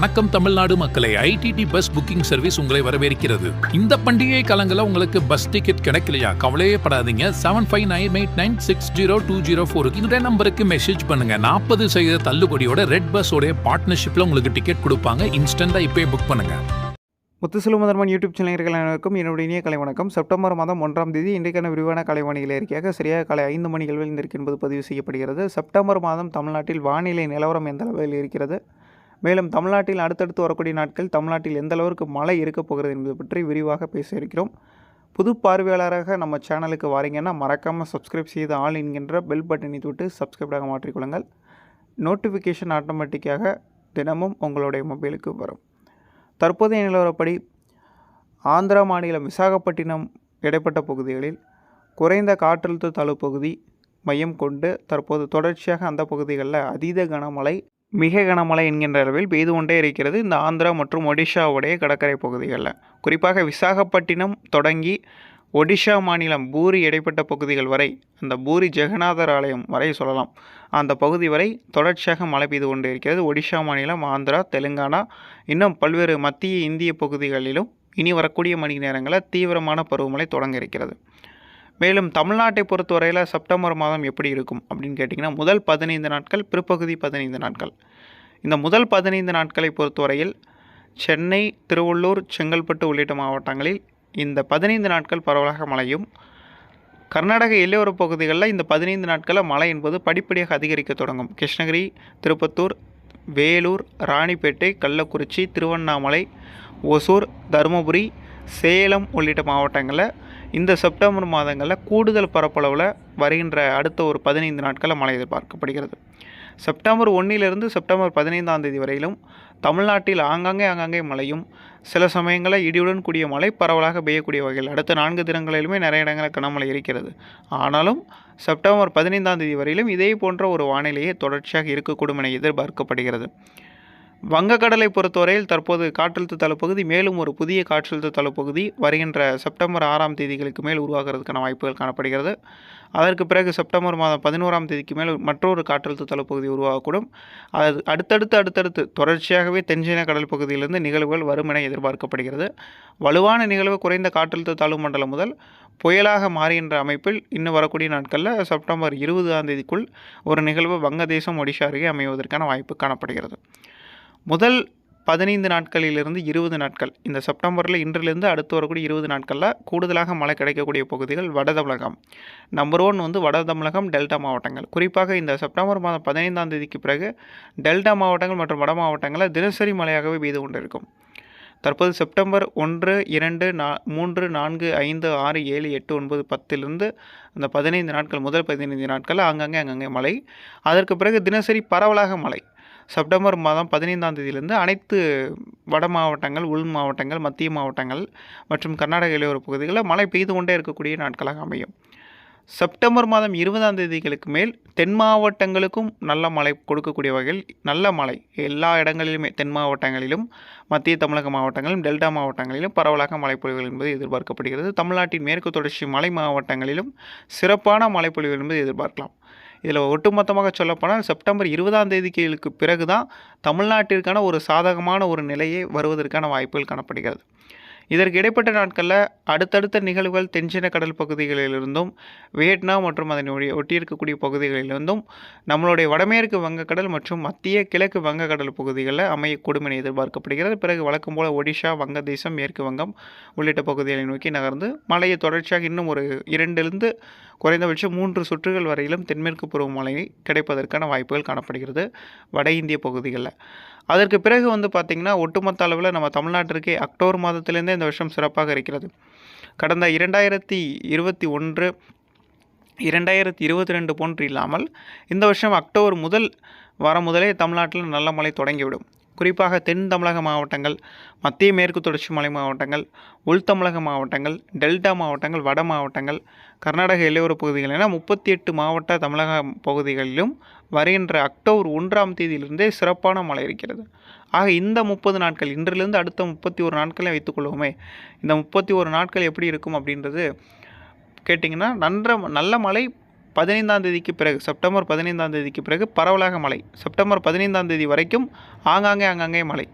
வணக்கம் தமிழ்நாடு மக்களை. IDD bus booking service உங்களை வரவேற்கிறது. இந்த பண்டிகை காலங்களில் உங்களுக்கு பஸ் டிக்கெட் கிடைக்கலையா? கவலையே படாதீங்க. Seven five nine eight nine six zero two zero ஃபோருக்கு இந்த நம்பருக்கு மெசேஜ் பண்ணுங்க. நாற்பது சதவீத தள்ளுபடியோட ரெட் பஸ்ஸோட பார்ட்னர்ஷிப்ல உங்களுக்கு டிக்கெட் கொடுப்பாங்க. இன்ஸ்டன்டா இப்பவே புக் பண்ணுங்க. முத்துசுலுமதர்மன் யூடியூப் சேனல்கள் அனைவருக்கும் என்னுடைய இனிய கலை வணக்கம். செப்டம்பர் மாதம் ஒன்றாம் தேதி இன்றைக்கான விரிவான கலைவாணிகளை அறிக்கையாக சரியாக காலை ஐந்து மணிகள் இருந்திருக்கு என்பது பதிவு செய்யப்படுகிறது. செப்டம்பர் மாதம் தமிழ்நாட்டில் வானிலை நிலவரம் எந்த அளவில் இருக்கிறது? மேலும் தமிழ்நாட்டில் அடுத்தடுத்து வரக்கூடிய நாட்கள் தமிழ்நாட்டில் எந்த அளவிற்கு மழை இருக்கப் போகிறது என்பது பற்றி விரிவாக பேச இருக்கிறோம். புது பார்வையாளராக நம்ம சேனலுக்கு வரீங்கன்னா மறக்காமல் சப்ஸ்கிரைப் செய்து ஆல் என்கின்ற பெல் பட்டனை தொட்டு சப்ஸ்கிரைபாக மாற்றிக்கொள்ளுங்கள் நோட்டிஃபிகேஷன் ஆட்டோமேட்டிக்காக தினமும் உங்களுடைய மொபைலுக்கு வரும். தற்போதைய நிலவரப்படி ஆந்திரா மாநிலம் விசாகப்பட்டினம் இடைப்பட்ட பகுதிகளில் குறைந்த காற்றழுத்த தாழ்வு பகுதி மையம் கொண்டு தற்போது தொடர்ச்சியாக அந்த பகுதிகளில் அதீத கனமழை மிக கனமழை என்கின்ற அளவில் பெய்து கொண்டே இருக்கிறது. இந்த ஆந்திரா மற்றும் ஒடிஷாவுடைய கடற்கரை பகுதிகளில். குறிப்பாக விசாகப்பட்டினம் தொடங்கி ஒடிஷா மாநிலம் பூரி இடைப்பட்ட பகுதிகள் வரை அந்த பூரி ஜெகநாதர் ஆலயம் வரை சொல்லலாம். அந்த பகுதி வரை தொடர்ச்சியாக மழை பெய்து கொண்டு இருக்கிறது. ஒடிஷா மாநிலம் ஆந்திரா தெலுங்கானா இன்னும் பல்வேறு மத்திய இந்திய பகுதிகளிலும் இனி வரக்கூடிய மணி நேரங்களில் தீவிரமான பருவமழை தொடங்க இருக்கிறது. மேலும் தமிழ்நாட்டை பொறுத்தவரையில் செப்டம்பர் மாதம் எப்படி இருக்கும் அப்படின்னு கேட்டிங்கன்னா முதல் பதினைந்து நாட்கள் பிற்பகுதி பதினைந்து நாட்கள். இந்த முதல் பதினைந்து நாட்களை பொறுத்தவரையில் சென்னை திருவள்ளூர் செங்கல்பட்டு உள்ளிட்ட மாவட்டங்களில் இந்த பதினைந்து நாட்கள் பரவலாக மழையும் கர்நாடக எல்லையோரப் பகுதிகளில் இந்த பதினைந்து நாட்களில் மழை என்பது படிப்படியாக அதிகரிக்க தொடங்கும். கிருஷ்ணகிரி திருப்பத்தூர் வேலூர் ராணிப்பேட்டை கள்ளக்குறிச்சி திருவண்ணாமலை ஒசூர் தருமபுரி சேலம் உள்ளிட்ட மாவட்டங்களில் இந்த செப்டம்பர் மாதங்களில் கூடுதல் பரப்பளவில் வருகின்ற அடுத்த ஒரு பதினைந்து நாட்களில் மழை எதிர்பார்க்கப்படுகிறது. செப்டம்பர் ஒன்றிலிருந்து செப்டம்பர் பதினைந்தாம் தேதி வரையிலும் தமிழ்நாட்டில் ஆங்காங்கே ஆங்காங்கே மழையும் சில சமயங்களில் இடியுடன் கூடிய மழை பரவலாக பெய்யக்கூடிய வகையில் அடுத்த நான்கு தினங்களிலுமே நிறைய இடங்களில் கனமழை இருக்கிறது. ஆனாலும் செப்டம்பர் பதினைந்தாம் தேதி வரையிலும் இதே போன்ற ஒரு வானிலையே தொடர்ச்சியாக இருக்கக்கூடும் என எதிர்பார்க்கப்படுகிறது. வங்கக்கடலை பொறுத்தவரையில் தற்போது காற்றழுத்த தளப்பகுதி மேலும் ஒரு புதிய காற்றழுத்த தளப்பகுதி வருகின்ற செப்டம்பர் ஆறாம் தேதிகளுக்கு மேல் உருவாகிறதுக்கான வாய்ப்புகள் காணப்படுகிறது. அதற்கு பிறகு செப்டம்பர் மாதம் பதினோராம் தேதிக்கு மேல் மற்றொரு காற்றழுத்த தளப்பகுதி உருவாகக்கூடும். அது அடுத்தடுத்து அடுத்தடுத்து தொடர்ச்சியாகவே தென்சீன கடல் பகுதியிலிருந்து நிகழ்வுகள் வரும் என எதிர்பார்க்கப்படுகிறது. வலுவான நிகழ்வு குறைந்த காற்றழுத்த தாழ்வு மண்டலம் முதல் புயலாக மாறுகின்ற அமைப்பில் இன்னும் வரக்கூடிய நாட்களில் செப்டம்பர் இருபதாம் தேதிக்குள் ஒரு நிகழ்வு வங்கதேசம் ஒடிஷா அருகே அமைவதற்கான வாய்ப்பு காணப்படுகிறது. முதல் பதினைந்து நாட்களிலிருந்து இருபது நாட்கள். இந்த செப்டம்பரில் இன்றிலிருந்து அடுத்து வரக்கூடிய இருபது நாட்களில் கூடுதலாக மழை கிடைக்கக்கூடிய பகுதிகள் வட தமிழகம். நம்பர் ஒன் வந்து வட தமிழகம் டெல்டா மாவட்டங்கள். குறிப்பாக இந்த செப்டம்பர் மாதம் பதினைந்தாம் தேதிக்கு பிறகு டெல்டா மாவட்டங்கள் மற்றும் வட மாவட்டங்களில் தினசரி மழையாகவே பெய்து கொண்டிருக்கும். தற்போது செப்டம்பர் ஒன்று இரண்டு நா மூன்று நான்கு ஐந்து ஆறு ஏழு எட்டு ஒன்பது பத்திலிருந்து அந்த பதினைந்து நாட்கள் முதல் பதினைந்து நாட்களில் ஆங்காங்கே அங்கங்கே மழை. அதற்கு பிறகு தினசரி பரவலாக மழை. செப்டம்பர் மாதம் பதினைந்தாம் தேதியிலிருந்து அனைத்து வட மாவட்டங்கள் உள் மாவட்டங்கள் மத்திய மாவட்டங்கள் மற்றும் கர்நாடக இளையோர பகுதிகளில் மழை பெய்து கொண்டே இருக்கக்கூடிய நாட்களாக அமையும். செப்டம்பர் மாதம் இருபதாம் தேதிகளுக்கு மேல் தென் மாவட்டங்களுக்கும் நல்ல மழை கொடுக்கக்கூடிய வகையில் நல்ல மழை எல்லா இடங்களிலுமே தென் மாவட்டங்களிலும் மத்திய தமிழக மாவட்டங்களிலும் டெல்டா மாவட்டங்களிலும் பரவலாக மழைப்பொழிவுகள் என்பது எதிர்பார்க்கப்படுகிறது. தமிழ்நாட்டின் மேற்கு தொடர்ச்சி மலை மாவட்டங்களிலும் சிறப்பான மழைப்பொழிவுகள் என்பது எதிர்பார்க்கலாம். இதில் ஒட்டுமொத்தமாக சொல்லப்போனால் செப்டம்பர் இருபதாம் தேதிக்கு பிறகு தான் தமிழ்நாட்டிற்கான ஒரு சாதகமான ஒரு நிலையை வருவதற்கான வாய்ப்புகள் காணப்படுகிறது. இதற்கு இடைப்பட்ட நாட்களில் அடுத்தடுத்த நிகழ்வுகள் தென்சீன கடல் பகுதிகளிலிருந்தும் வியட்நாம் மற்றும் அதனை ஒட்டி- ஒட்டியிருக்கக்கூடிய பகுதிகளிலிருந்தும் நம்மளுடைய வடமேற்கு வங்கக்கடல் மற்றும் மத்திய கிழக்கு வங்கக்கடல் பகுதிகளில் அமையக்கூடும் என எதிர்பார்க்கப்படுகிறது. பிறகு வழக்கம் போல ஒடிஷா வங்கதேசம் மேற்கு வங்கம் உள்ளிட்ட பகுதிகளை நோக்கி நகர்ந்து மழையை தொடர்ச்சியாக இன்னும் ஒரு இரண்டிலிருந்து குறைந்தபட்சம் மூன்று சுற்றுகள் வரையிலும் தென்மேற்கு பருவமழை கிடைப்பதற்கான வாய்ப்புகள் காணப்படுகிறது வட இந்திய பகுதிகளில். அதற்கு பிறகு வந்து பார்த்திங்கன்னா ஒட்டுமொத்த அளவில் நம்ம தமிழ்நாட்டிற்கே அக்டோபர் மாதத்துலேருந்தே இந்த வருஷம் சிறப்பாக இருக்கிறது. கடந்த இரண்டாயிரத்தி இருபத்தி ஒன்று இரண்டாயிரத்தி இருபத்தி ரெண்டு போன்று இல்லாமல் இந்த வருஷம் அக்டோபர் முதல் வாரம் முதலே தமிழ்நாட்டில் நல்ல மழை தொடங்கிவிடும். குறிப்பாக தென் தமிழக மாவட்டங்கள் மத்திய மேற்கு தொடர்ச்சி மலை மாவட்டங்கள் உள் தமிழக மாவட்டங்கள் டெல்டா மாவட்டங்கள் வட மாவட்டங்கள் கர்நாடக எல்லையோர பகுதிகள் என முப்பத்தி எட்டு மாவட்ட தமிழக பகுதிகளிலும் வருகின்ற அக்டோபர் ஒன்றாம் தேதியிலிருந்தே சிறப்பான மழை இருக்கிறது. ஆக இந்த முப்பது நாட்கள் இன்றிலிருந்து அடுத்த முப்பத்தி ஒரு நாட்களை வைத்துக்கொள்வோமே இந்த முப்பத்தி ஒரு நாட்கள் எப்படி இருக்கும் அப்படின்றது கேட்டிங்கன்னா நன்ற நல்ல மழை பதினைந்தாம் தேதிக்கு பிறகு செப்டம்பர் பதினைந்தாம் தேதிக்கு பிறகு பரவலாக மழை. செப்டம்பர் பதினைந்தாம் தேதி வரைக்கும் ஆங்காங்கே ஆங்காங்கே மழை.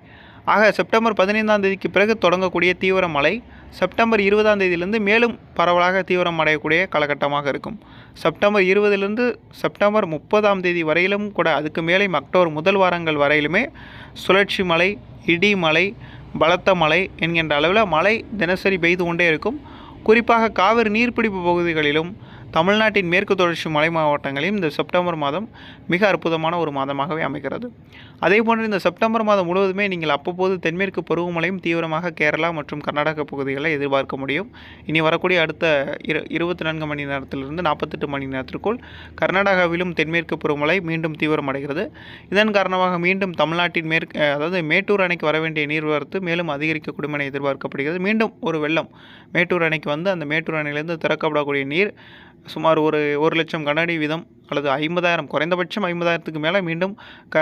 ஆக செப்டம்பர் பதினைந்தாம் தேதிக்கு பிறகு தொடங்கக்கூடிய தீவிர மழை செப்டம்பர் இருபதாம் தேதியிலிருந்து மேலும் பரவலாக தீவிரம் அடையக்கூடிய காலகட்டமாக இருக்கும். செப்டம்பர் இருபதிலிருந்து செப்டம்பர் முப்பதாம் தேதி வரையிலும் கூட அதுக்கு மேலே அக்டோபர் முதல் வாரங்கள் வரையிலுமே சுழற்சி மழை இடி மழை பலத்த மழை என்கின்ற அளவில் மழை தினசரி பெய்து கொண்டே இருக்கும். குறிப்பாக காவிரி நீர்பிடிப்பு பகுதிகளிலும் தமிழ்நாட்டின் மேற்கு தொடர்ச்சி மலை மாவட்டங்களிலும் இந்த செப்டம்பர் மாதம் மிக அற்புதமான ஒரு மாதமாகவே அமைகிறது. அதே போன்று இந்த செப்டம்பர் மாதம் முழுவதுமே நீங்கள் அப்பப்போது தென்மேற்கு பருவமழையும் தீவிரமாக கேரளா மற்றும் கர்நாடக பகுதிகளை எதிர்பார்க்க முடியும். இனி வரக்கூடிய அடுத்த இரு இருபத்தி நான்கு மணி நேரத்திலிருந்து நாற்பத்தெட்டு மணி நேரத்திற்குள் கர்நாடகாவிலும் தென்மேற்கு பருவமழை மீண்டும் தீவிரமடைகிறது. இதன் காரணமாக மீண்டும் தமிழ்நாட்டின் மேற்கு அதாவது மேட்டூர் அணைக்கு வர வேண்டிய நீர்வரத்து மேலும் அதிகரிக்கக்கூடும் என எதிர்பார்க்கப்படுகிறது. மீண்டும் ஒரு வெள்ளம் மேட்டூர் அணைக்கு வந்து அந்த மேட்டூர் அணையிலிருந்து திறக்கப்படக்கூடிய நீர் சுமார் ஒரு ஒரு லட்சம் கனஅடி வீதம் அல்லது ஐம்பதாயிரம் குறைந்தபட்சம் ஐம்பதாயிரத்துக்கு மேலே மீண்டும் க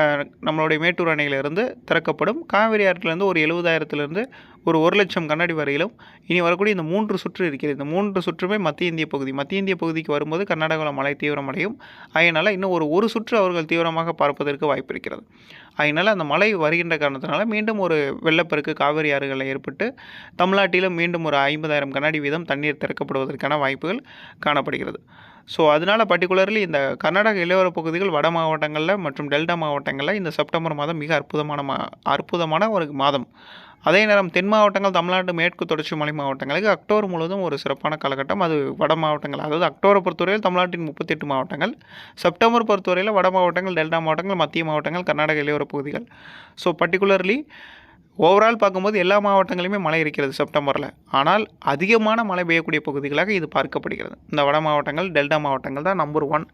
நம்மளுடைய மேட்டூர் அணையிலிருந்து திறக்கப்படும். காவிரி ஆற்றிலிருந்து ஒரு எழுபதாயிரத்துலேருந்து ஒரு ஒரு லட்சம் கண்ணாடி வரையிலும் இனி வரக்கூடிய இந்த மூன்று சுற்று இருக்கிறது. இந்த மூன்று சுற்றுமே மத்திய இந்திய பகுதி. மத்திய இந்திய பகுதிக்கு வரும்போது கர்நாடகாவில் மழை தீவிரமடையும். அதனால் இன்னும் ஒரு ஒரு சுற்று அவர்கள் தீவிரமாக பார்ப்பதற்கு வாய்ப்பு இருக்கிறது. அதனால் அந்த மழை வருகின்ற காரணத்தினால மீண்டும் ஒரு வெள்ளப்பெருக்கு காவிரி ஆறுகளில் ஏற்பட்டு தமிழ்நாட்டிலும் மீண்டும் ஒரு ஐம்பதாயிரம் கண்ணாடி வீதம் தண்ணீர் திறக்கப்படுவதற்கான வாய்ப்புகள் காணப்படுகிறது. ஸோ அதனால் பர்டிகுலர்லி இந்த கர்நாடக இளையோர பகுதிகள் வட மாவட்டங்களில் மற்றும் டெல்டா மாவட்டங்களில் இந்த செப்டம்பர் மாதம் மிக அற்புதமான மா அற்புதமான ஒரு மாதம். அதே நேரம் தென் மாவட்டங்கள் தமிழ்நாடு மேற்கு தொடர்ச்சி மலை மாவட்டங்களுக்கு அக்டோபர் முழுவதும் ஒரு சிறப்பான காலகட்டம். அது வட மாவட்டங்கள் அதாவது அக்டோபரை பொறுத்தவரையில் தமிழ்நாட்டின் முப்பத்தெட்டு மாவட்டங்கள் செப்டம்பர் பொறுத்தவரையில் வட மாவட்டங்கள் டெல்டா மாவட்டங்கள் மத்திய மாவட்டங்கள் கர்நாடக இளையோர பகுதிகள். ஸோ பர்டிகுலர்லி ஓவரால் பார்க்கும்போது எல்லா மாவட்டங்களிலுமே மழை இருக்கிறது செப்டம்பரில். ஆனால் அதிகமான மழை பெய்யக்கூடிய பகுதிகளாக இது பார்க்கப்படுகிறது. இந்த வட மாவட்டங்கள் டெல்டா மாவட்டங்கள் தான் நம்பர் ஒன்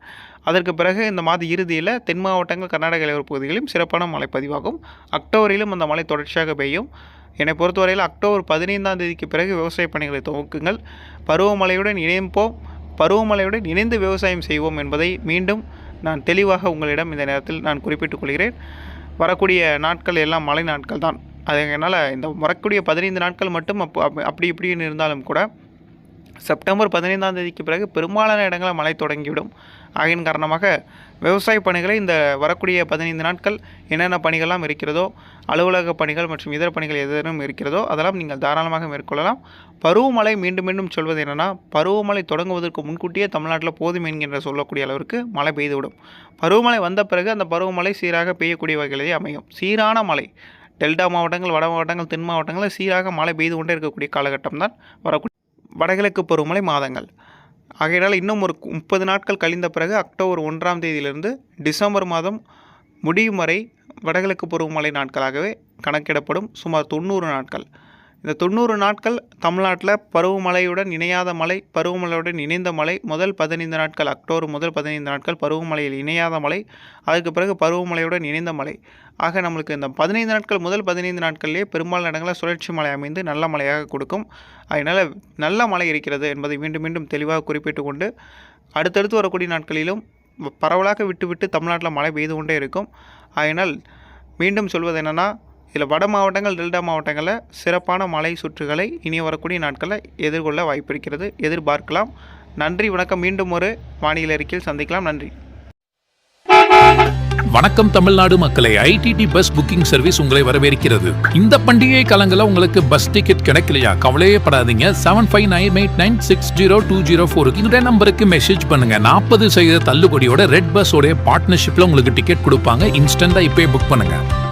அதற்கு பிறகு இந்த மாத இறுதியில் தென் மாவட்டங்கள் கர்நாடக இளையோர பகுதிகளிலும் சிறப்பான மழை பதிவாகும். அக்டோபரிலும் அந்த மழை தொடர்ச்சியாக பெய்யும். என்னை பொறுத்தவரையில் அக்டோபர் பதினைந்தாம் தேதிக்கு பிறகு விவசாய பணிகளை துவக்குங்கள். பருவமழையுடன் இணைப்போம். பருவமழையுடன் இணைந்து விவசாயம் செய்வோம் என்பதை மீண்டும் நான் தெளிவாக உங்களிடம் இந்த நேரத்தில் நான் குறிப்பிட்டுக் கொள்கிறேன். வரக்கூடிய நாட்கள் எல்லாம் மழை நாட்கள் தான் அதனால் இந்த வரக்கூடிய பதினைந்து நாட்கள் மட்டும் அப்போ அப் அப்படி இப்படின்னு இருந்தாலும் கூட செப்டம்பர் பதினைந்தாம் தேதிக்கு பிறகு பெரும்பாலான இடங்களில் மழை தொடங்கிவிடும். ஆகையின் காரணமாக விவசாய பணிகளை இந்த வரக்கூடிய பதினைந்து நாட்கள் என்னென்ன பணிகள்லாம் இருக்கிறதோ அலுவலக பணிகள் மற்றும் இதர பணிகள் எதேனும் இருக்கிறதோ அதெல்லாம் நீங்கள் தாராளமாக மேற்கொள்ளலாம். பருவமழை மீண்டும் மீண்டும் சொல்வது என்னென்னா பருவமழை தொடங்குவதற்கு முன்கூட்டியே தமிழ்நாட்டில் போதும் என்கின்ற சொல்லக்கூடிய அளவிற்கு மழை பெய்துவிடும். பருவமழை வந்த பிறகு அந்த பருவமழை சீராக பெய்யக்கூடிய வகையிலேயே அமையும். சீரான மழை டெல்டா மாவட்டங்கள் வட மாவட்டங்கள் தென் மாவட்டங்களில் சீராக மழை பெய்து கொண்டே இருக்கக்கூடிய காலகட்டம் தான் வரக்கூடிய வடகிழக்கு பருவமழை மாதங்கள். ஆகையினால் இன்னும் ஒரு முப்பது நாட்கள் கழிந்த பிறகு அக்டோபர் ஒன்றாம் தேதியிலிருந்து டிசம்பர் மாதம் முடியும் வரை வடகிழக்கு பருவமழை நாட்களாகவே கணக்கிடப்படும். சுமார் தொண்ணூறு நாட்கள். இந்த தொண்ணூறு நாட்கள் தமிழ்நாட்டில் பருவமழையுடன் இணையாத மழை பருவமழையுடன் இணைந்த மழை முதல் பதினைந்து நாட்கள் அக்டோபர் முதல் பதினைந்து நாட்கள் பருவமழையில் இணையாத மழை அதுக்கு பிறகு பருவமழையுடன் இணைந்த மழை. ஆக நம்மளுக்கு இந்த பதினைந்து நாட்கள் முதல் பதினைந்து நாட்கள்லேயே பெரும்பாலான இடங்களில் சுழற்சி மழை அமைந்து நல்ல மழையாக கொடுக்கும். அதனால் நல்ல மழை இருக்கிறது என்பதை மீண்டும் மீண்டும் தெளிவாக குறிப்பிட்டு கொண்டு அடுத்தடுத்து வரக்கூடிய நாட்களிலும் பரவலாக விட்டுவிட்டு தமிழ்நாட்டில் மழை பெய்து கொண்டே இருக்கும். அதனால் மீண்டும் சொல்வது என்னென்னா இதில் வட மாவட்டங்கள் டெல்டா மாவட்டங்களில் சிறப்பான மழை சுற்றுகளை இனி வரக்கூடிய நாட்களில் எதிர்கொள்ள வாய்ப்பிருக்கிறது எதிர்பார்க்கலாம். நன்றி வணக்கம். மீண்டும் ஒரு வானிலை அறிக்கையில் சந்திக்கலாம். நன்றி. வணக்கம் தமிழ்நாடு மக்களை. ஐடிடி பஸ் புக்கிங் சர்வீஸ் உங்களை வரவேற்கிறது. இந்த பண்டிகை காலங்களில் உங்களுக்கு பஸ் டிக்கெட் கிடைக்கலையா? கவலையே படாதீங்க. Seven five nine eight nine six zero two zero ஃபோருக்கு இந்த நம்பருக்கு மெசேஜ் பண்ணுங்க. நாற்பது சதவீத தள்ளுபடியோட ரெட் பஸ்ஸோட பார்ட்னர்ஷிப்ல உங்களுக்கு டிக்கெட் கொடுப்பாங்க. இன்ஸ்டன்டா இப்பயே புக் பண்ணுங்க.